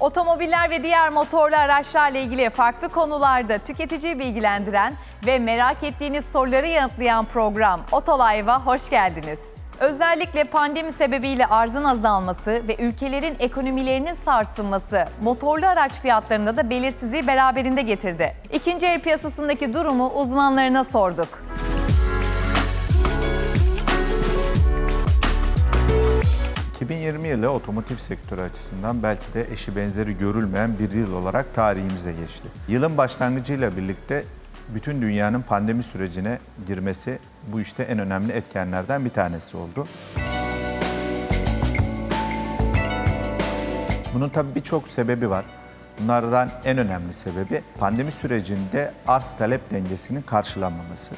Otomobiller ve diğer motorlu araçlarla ilgili farklı konularda tüketiciyi bilgilendiren ve merak ettiğiniz soruları yanıtlayan program Otolive'a hoş geldiniz. Özellikle pandemi sebebiyle arzın azalması ve ülkelerin ekonomilerinin sarsılması motorlu araç fiyatlarında da belirsizliği beraberinde getirdi. İkinci el piyasasındaki durumu uzmanlarına sorduk. 2020 yılı otomotiv sektörü açısından belki de eşi benzeri görülmeyen bir yıl olarak tarihimize geçti. Yılın başlangıcıyla birlikte bütün dünyanın pandemi sürecine girmesi bu işte en önemli etkenlerden bir tanesi oldu. Bunun tabii birçok sebebi var. Bunlardan en önemli sebebi pandemi sürecinde arz talep dengesinin karşılanmaması.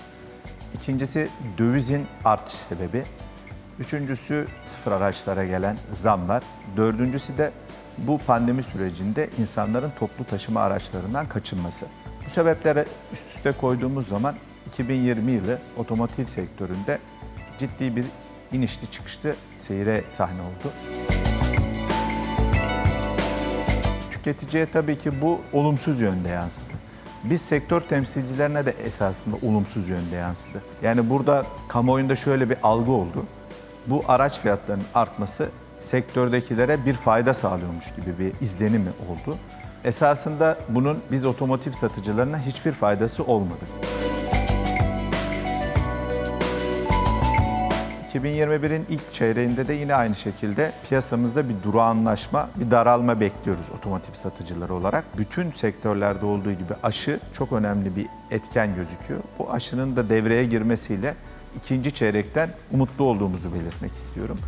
İkincisi dövizin artış sebebi. Üçüncüsü sıfır araçlara gelen zamlar. Dördüncüsü de bu pandemi sürecinde insanların toplu taşıma araçlarından kaçınması. Bu sebepleri üst üste koyduğumuz zaman 2020 yılı otomotiv sektöründe ciddi bir inişli çıkışlı seyre sahne oldu. Tüketiciye tabii ki bu olumsuz yönde yansıdı. Biz sektör temsilcilerine de esasında olumsuz yönde yansıdı. Yani burada kamuoyunda şöyle bir algı oldu. Bu araç fiyatlarının artması sektördekilere bir fayda sağlıyormuş gibi bir izlenimi oldu. Esasında bunun biz otomotiv satıcılarına hiçbir faydası olmadı. 2021'in ilk çeyreğinde de yine aynı şekilde piyasamızda bir durağanlaşma, bir daralma bekliyoruz otomotiv satıcıları olarak. Bütün sektörlerde olduğu gibi aşı çok önemli bir etken gözüküyor. Bu aşının da devreye girmesiyle ikinci çeyrekten umutlu olduğumuzu belirtmek istiyorum.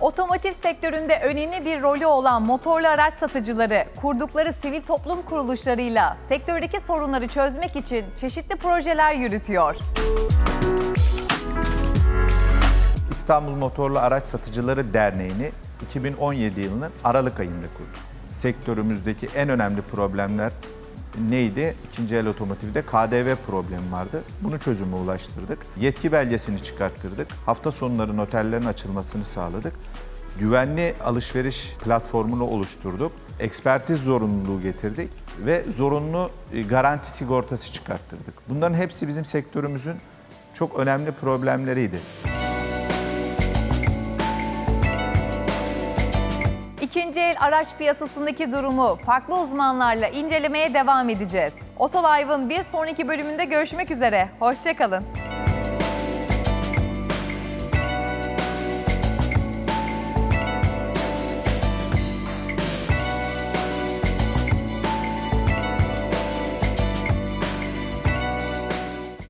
Otomotiv sektöründe önemli bir rolü olan motorlu araç satıcıları kurdukları sivil toplum kuruluşlarıyla sektördeki sorunları çözmek için çeşitli projeler yürütüyor. İstanbul Motorlu Araç Satıcıları Derneği'ni 2017 yılının Aralık ayında kurduk. Sektörümüzdeki en önemli problemler neydi? İkinci el otomotivde KDV problemi vardı. Bunu çözüme ulaştırdık. Yetki belgesini çıkarttırdık. Hafta sonları noterlerin açılmasını sağladık. Güvenli alışveriş platformunu oluşturduk. Ekspertiz zorunluluğu getirdik ve zorunlu e, garanti sigortası çıkarttırdık. Bunların hepsi bizim sektörümüzün çok önemli problemleriydi. İkinci el araç piyasasındaki durumu farklı uzmanlarla incelemeye devam edeceğiz. Otolive'ın bir sonraki bölümünde görüşmek üzere. Hoşçakalın.